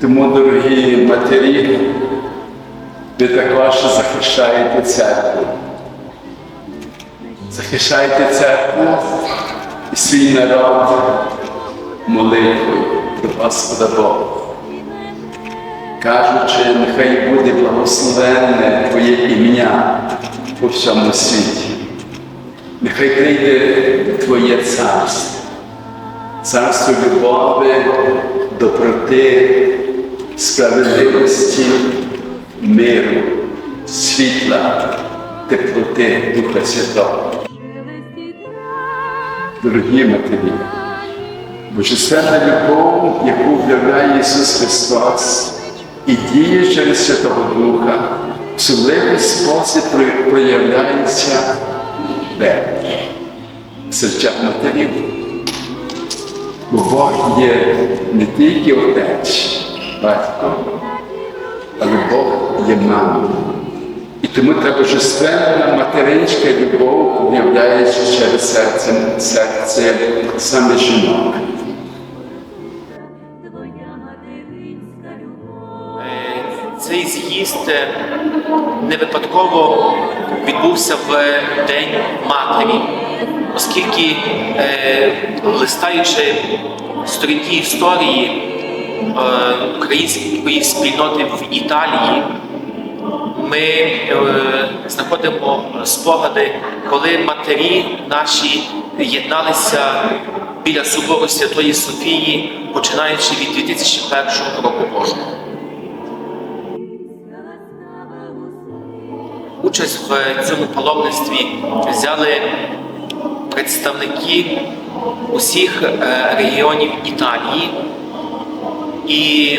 Тому, дорогі матері, ви також захищаєте церкву. Захищаєте церкву і свій народ молитвою до Господа Бога. Кажучи, нехай буде благословенне Твоє ім'я по всьому світі. Нехай прийде Твоє царство, царство любові, доброти, справедливості, миру, світла, теплоти Духа Святого. Дорогі матері, Божественна любов, яку вявляє Ісус Христос і діє через Святого Духа, в особливий спосіб проявляється де? В серцях матерів. Бо Бог є не тільки Отець, Батько, але Бог є мамою. І тому та божественна материнська любов виявляється через серце, серце саме жінок. Е, Цей з'їзд е, не випадково відбувся в День Матері, оскільки, е, листаючи сторінки історії е, української спільноти в Італії, ми е, знаходимо спогади, коли матері наші єдналися біля собору Святої Софії, починаючи від 2001 року Божого. Участь в цьому паломництві взяли представники усіх е, регіонів Італії, і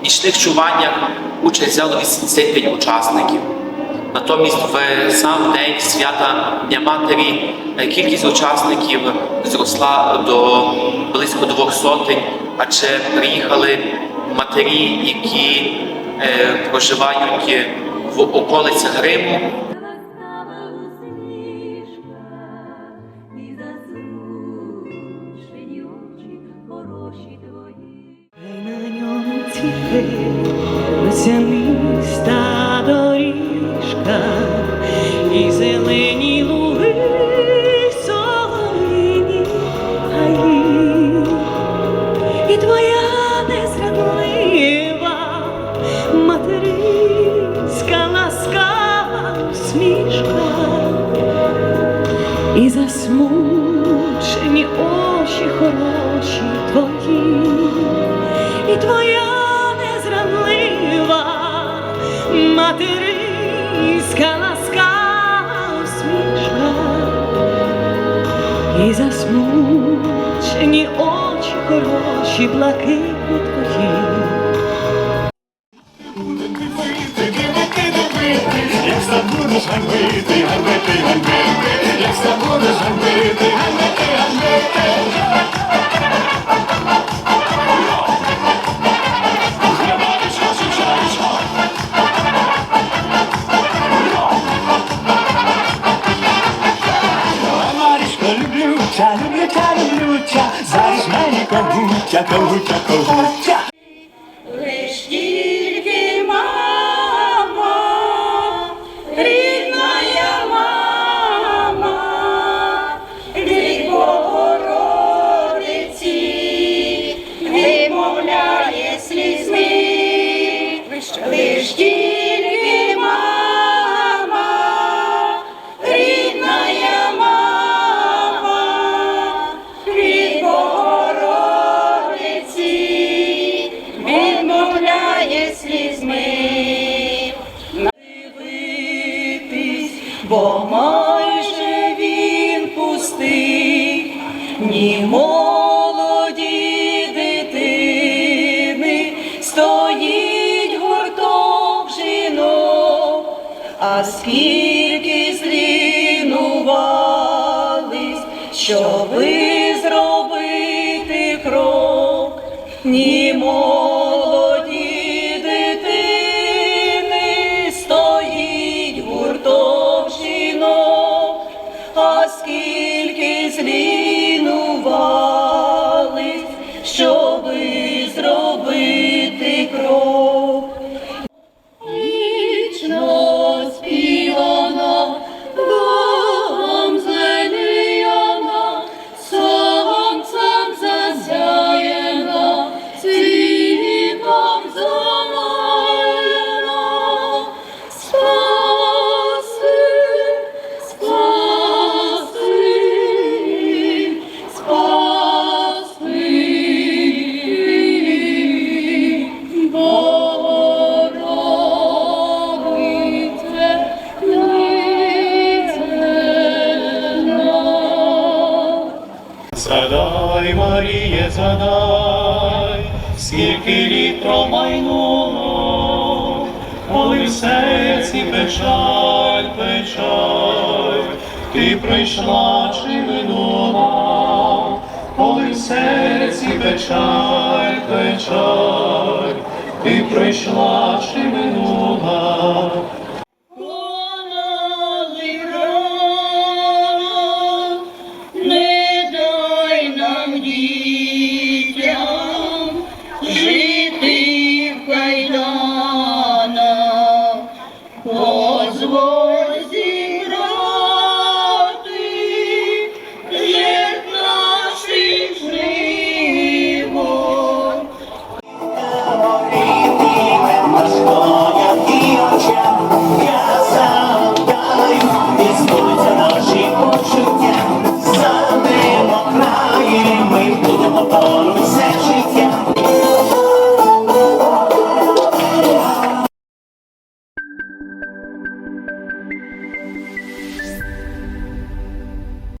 в нічних чуваннях участь взяло 85 учасників. Натомість в сам день свята Дня Матері е, кількість учасників зросла до близько двох сотень, адже приїхали матері, які е, проживають в околицях Риму, Ласкава доріжка і і засмучені очі хороші твої, і твоя незранлива материнська ласкава усмішка, і засмучені очі хороші блакитні твої. Забудеш ганьбити, chaco who chaco бо майже він пустий, ні молоді дитини, стоїть гурток жінок, а скільки злінувались, що зробити cruz. Задай, скільки літ промайнуло, коли в серці печаль, печаль, ти прийшла чи минула, коли в серці печаль, печаль, ти прийшла чи минула.